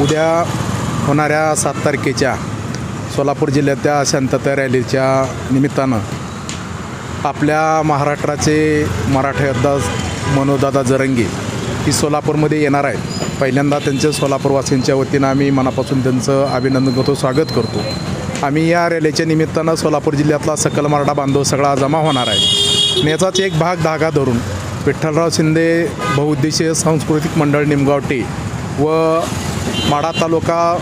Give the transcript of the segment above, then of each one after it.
उद्या होणाऱ्या सात तारखेच्या सोलापूर जिल्ह्यातल्या शांतता रॅलीच्या निमित्तानं आपल्या महाराष्ट्राचे मराठा योद्धा मनोदादा जरंगे ही सोलापूरमध्ये येणार आहेत. पहिल्यांदा त्यांच्या सोलापूरवासींच्या वतीनं आम्ही मनापासून त्यांचं अभिनंदन करतो स्वागत करतो. आम्ही या रॅलीच्या निमित्तानं सोलापूर जिल्ह्यातला सकल मराठा बांधव सगळा जमा होणार आहे. याचाच एक भाग धागा धरून विठ्ठलराव शिंदे बहुउद्देशीय सांस्कृतिक मंडळ निमगावटे व माढा तालुका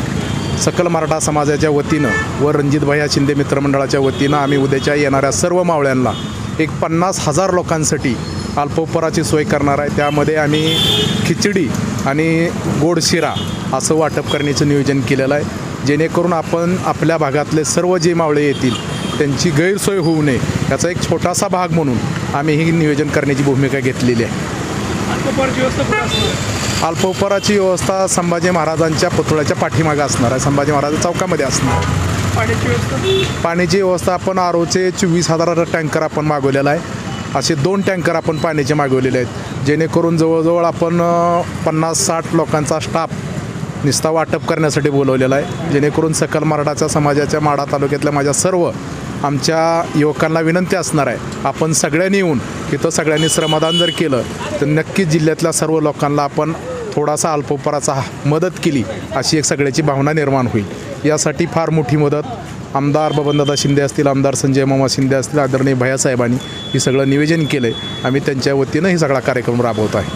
सकल मराठा समाजाच्या वतीनं व रणजितभाई शिंदे मित्रमंडळाच्या वतीनं आम्ही उद्याच्या येणाऱ्या सर्व मावळ्यांना एक पन्नास हजार लोकांसाठी अल्पोपराची सोय करणार आहे. त्यामध्ये आम्ही खिचडी आणि गोड शिरा असं वाटप करण्याचं नियोजन केलेलं आहे. जेणेकरून आपण आपल्या भागातले सर्व जे मावळे येतील त्यांची गैरसोय होऊ नये याचा एक छोटासा भाग म्हणून आम्ही ही नियोजन करण्याची भूमिका घेतलेली आहे. अल्पपराची व्यवस्था कुठे असणार? अल्पोपराची व्यवस्था संभाजी महाराजांच्या पुतळ्याच्या पाठीमागं असणार आहे. संभाजी महाराज चौकामध्ये असणार. आहे. पाण्याची व्यवस्था? पाण्याची व्यवस्था आपण आर ओचे चोवीस हजार टँकर आपण मागवलेला आहे. असे दोन टँकर आपण पाण्याचे मागवलेले आहेत. जेणेकरून जवळजवळ आपण पन्नास साठ लोकांचा स्टाफ निस्ता वाटप करण्यासाठी बोलवलेला आहे. जेणेकरून सकल मराठाच्या समाजाच्या माढा तालुक्यातल्या माझ्या सर्व आमच्या युवकांना विनंती असणार आहे आपण सगळ्यांनी येऊन इथं सगळ्यांनी श्रमदान जर केलं तर नक्कीच जिल्ह्यातल्या सर्व लोकांना आपण थोडासा अल्पोपराचा मदत केली अशी एक सगळ्याची भावना निर्माण होईल. यासाठी फार मोठी मदत आमदार बबनदादा शिंदे असतील आमदार संजय मामा शिंदे असतील आदरणीय भैयासाहेबांनी हे सगळं नियोजन केलं आहे आम्ही त्यांच्या वतीनं हे सगळा कार्यक्रम राबवत आहे.